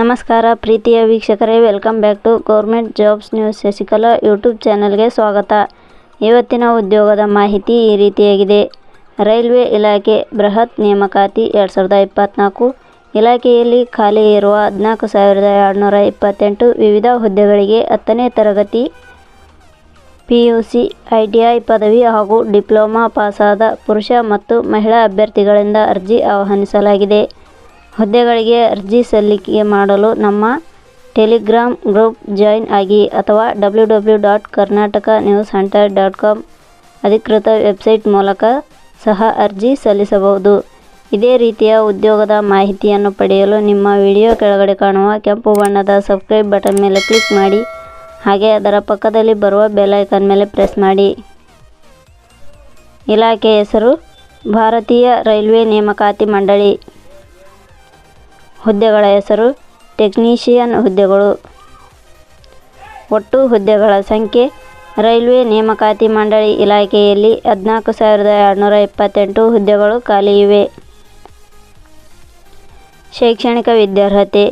ನಮಸ್ಕಾರ, ಪ್ರೀತಿಯ ವೀಕ್ಷಕರೇ welcome back to government jobs news Shashikala YouTube ಚಾನೆಲ್ಗೆ ಸ್ವಾಗತ. ಇವತ್ತಿನ ಉದ್ಯೋಗದ ಮಾಹಿತಿ ಈ ರೀತಿಯಾಗಿದೆ. ರೈಲ್ವೆ ಇಲಾಖೆ ಬೃಹತ್ ನೇಮಕಾತಿ ಎರಡು ಸಾವಿರದ ಇಪ್ಪತ್ತ್ನಾಲ್ಕು ಇಲಾಖೆಯಲ್ಲಿ ಖಾಲಿ ಇರುವ ಹದಿನಾಲ್ಕು ಸಾವಿರದ ಎರಡುನೂರ ಇಪ್ಪತ್ತೆಂಟು ವಿವಿಧ ಹುದ್ದೆಗಳಿಗೆ ಹತ್ತನೇ ತರಗತಿ ಪಿ ಐಟಿಐ ಪದವಿ ಹಾಗೂ ಡಿಪ್ಲೊಮಾ ಪಾಸಾದ ಪುರುಷ ಮತ್ತು ಮಹಿಳಾ ಅಭ್ಯರ್ಥಿಗಳಿಂದ ಅರ್ಜಿ ಆಹ್ವಾನಿಸಲಾಗಿದೆ. ಹುದ್ದೆಗಳಿಗೆ ಅರ್ಜಿ ಸಲ್ಲಿಕೆ ಮಾಡಲು ನಮ್ಮ ಟೆಲಿಗ್ರಾಮ್ ಗ್ರೂಪ್ ಜಾಯಿನ್ ಆಗಿ ಅಥವಾ W W dot Karnataka news hunter dot com ಅಧಿಕೃತ ವೆಬ್ಸೈಟ್ ಮೂಲಕ ಸಹ ಅರ್ಜಿ ಸಲ್ಲಿಸಬಹುದು. ಇದೇ ರೀತಿಯ ಉದ್ಯೋಗದ ಮಾಹಿತಿಯನ್ನು ಪಡೆಯಲು ನಿಮ್ಮ ವಿಡಿಯೋ ಕೆಳಗಡೆ ಕಾಣುವ ಕೆಂಪು ಬಣ್ಣದ ಸಬ್ಸ್ಕ್ರೈಬ್ ಬಟನ್ ಮೇಲೆ ಕ್ಲಿಕ್ ಮಾಡಿ. ಹಾಗೆ ಅದರ ಪಕ್ಕದಲ್ಲಿ ಬರುವ ಬೆಲ್ ಐಕಾನ್ ಮೇಲೆ ಪ್ರೆಸ್ ಮಾಡಿ. ಇಲಾಖೆ ಹೆಸರು, ಭಾರತೀಯ ರೈಲ್ವೆ ನೇಮಕಾತಿ ಮಂಡಳಿ. ಹುದ್ದೆಗಳ ಹೆಸರು ಟೆಕ್ನಿಷಿಯನ್ ಹುದ್ದೆಗಳು. ಒಟ್ಟು ಹುದ್ದೆಗಳ ಸಂಖ್ಯೆ, ರೈಲ್ವೆ ನೇಮಕಾತಿ ಮಂಡಳಿ ಇಲಾಖೆಯಲ್ಲಿ ಹದಿನಾಲ್ಕು ಸಾವಿರದ ಎರಡುನೂರ ಇಪ್ಪತ್ತೆಂಟು ಹುದ್ದೆಗಳು ಖಾಲಿ ಇವೆ. ಶೈಕ್ಷಣಿಕ ವಿದ್ಯಾರ್ಹತೆ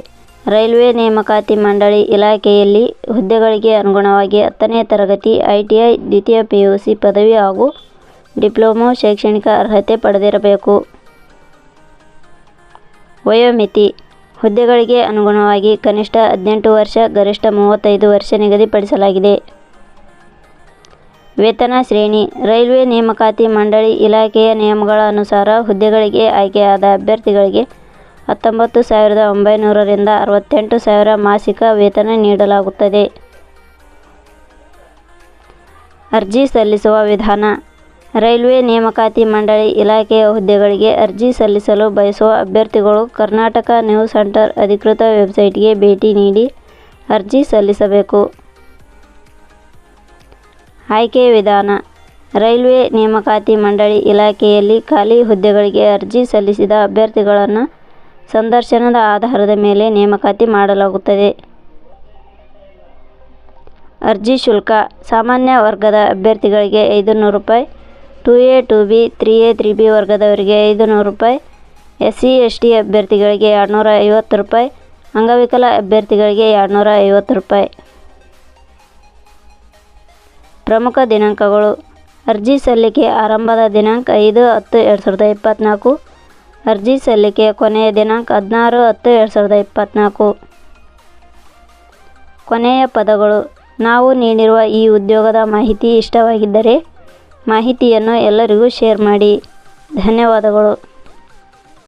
ರೈಲ್ವೆ ನೇಮಕಾತಿ ಮಂಡಳಿ ಇಲಾಖೆಯಲ್ಲಿ ಹುದ್ದೆಗಳಿಗೆ ಅನುಗುಣವಾಗಿ ಹತ್ತನೇ ತರಗತಿ ಐಟಿಐ ದ್ವಿತೀಯ ಪಿ ಯು ಸಿ ಪದವಿ ಹಾಗೂ ಡಿಪ್ಲೊಮೊ ಶೈಕ್ಷಣಿಕ ಅರ್ಹತೆ ಪಡೆದಿರಬೇಕು. ವಯೋಮಿತಿ. ಹುದ್ದೆಗಳಿಗೆ ಅನುಗುಣವಾಗಿ ಕನಿಷ್ಠ ಹದಿನೆಂಟು ವರ್ಷ, ಗರಿಷ್ಠ ಮೂವತ್ತೈದು ವರ್ಷ ನಿಗದಿಪಡಿಸಲಾಗಿದೆ. ವೇತನ ಶ್ರೇಣಿ. ರೈಲ್ವೆ ನೇಮಕಾತಿ ಮಂಡಳಿ ಇಲಾಖೆಯ ನಿಯಮಗಳ ಅನುಸಾರ ಹುದ್ದೆಗಳಿಗೆ ಆಯ್ಕೆಯಾದ ಅಭ್ಯರ್ಥಿಗಳಿಗೆ ಹತ್ತೊಂಬತ್ತು ಸಾವಿರದ ಒಂಬೈನೂರರಿಂದ ಅರವತ್ತೆಂಟು ಸಾವಿರ ಮಾಸಿಕ ವೇತನ ನೀಡಲಾಗುತ್ತದೆ. ಅರ್ಜಿ ಸಲ್ಲಿಸುವ ವಿಧಾನ. ರೈಲ್ವೆ ನೇಮಕಾತಿ ಮಂಡಳಿ ಇಲಾಖೆಯ ಹುದ್ದೆಗಳಿಗೆ ಅರ್ಜಿ ಸಲ್ಲಿಸಲು ಬಯಸುವ ಅಭ್ಯರ್ಥಿಗಳು ಕರ್ನಾಟಕ ನ್ಯೂಸ್ ಸೆಂಟರ್ ಅಧಿಕೃತ ವೆಬ್ಸೈಟ್ಗೆ ಭೇಟಿ ನೀಡಿ ಅರ್ಜಿ ಸಲ್ಲಿಸಬೇಕು. ಆಯ್ಕೆ ವಿಧಾನ. ರೈಲ್ವೆ ನೇಮಕಾತಿ ಮಂಡಳಿ ಇಲಾಖೆಯಲ್ಲಿ ಖಾಲಿ ಹುದ್ದೆಗಳಿಗೆ ಅರ್ಜಿ ಸಲ್ಲಿಸಿದ ಅಭ್ಯರ್ಥಿಗಳನ್ನು ಸಂದರ್ಶನದ ಆಧಾರದ ಮೇಲೆ ನೇಮಕಾತಿ ಮಾಡಲಾಗುತ್ತದೆ. ಅರ್ಜಿ ಶುಲ್ಕ, ಸಾಮಾನ್ಯ ವರ್ಗದ ಅಭ್ಯರ್ಥಿಗಳಿಗೆ ಐದು ನೂರು ರೂಪಾಯಿ, two A, two B, three A, three B ವರ್ಗದವರಿಗೆ ಐದು ನೂರು ರೂಪಾಯಿ ಎಸ್ ಸಿ ಎಸ್ ಟಿ ಅಭ್ಯರ್ಥಿಗಳಿಗೆ ಎರಡುನೂರ ಐವತ್ತು ರೂಪಾಯಿ, ಅಂಗವಿಕಲ ಅಭ್ಯರ್ಥಿಗಳಿಗೆ ಎರಡುನೂರ ಐವತ್ತು ರೂಪಾಯಿ. ಪ್ರಮುಖ ದಿನಾಂಕಗಳು. ಅರ್ಜಿ ಸಲ್ಲಿಕೆ ಆರಂಭದ ದಿನಾಂಕ ಐದು ಹತ್ತು ಎರಡು ಸಾವಿರದ ಇಪ್ಪತ್ತ್ನಾಲ್ಕು ಅರ್ಜಿ ಸಲ್ಲಿಕೆ ಕೊನೆಯ ದಿನಾಂಕ ಹದಿನಾರು ಹತ್ತು ಎರಡು ಸಾವಿರದ ಇಪ್ಪತ್ತ್ನಾಲ್ಕು ಕೊನೆಯ ಪದಗಳು, ನಾವು ನೀಡಿರುವ ಈ ಉದ್ಯೋಗದ ಮಾಹಿತಿ ಇಷ್ಟವಾಗಿದ್ದರೆ ಮಾಹಿತಿಯನ್ನು ಎಲ್ಲರಿಗೂ ಶೇರ್ ಮಾಡಿ. ಧನ್ಯವಾದಗಳು.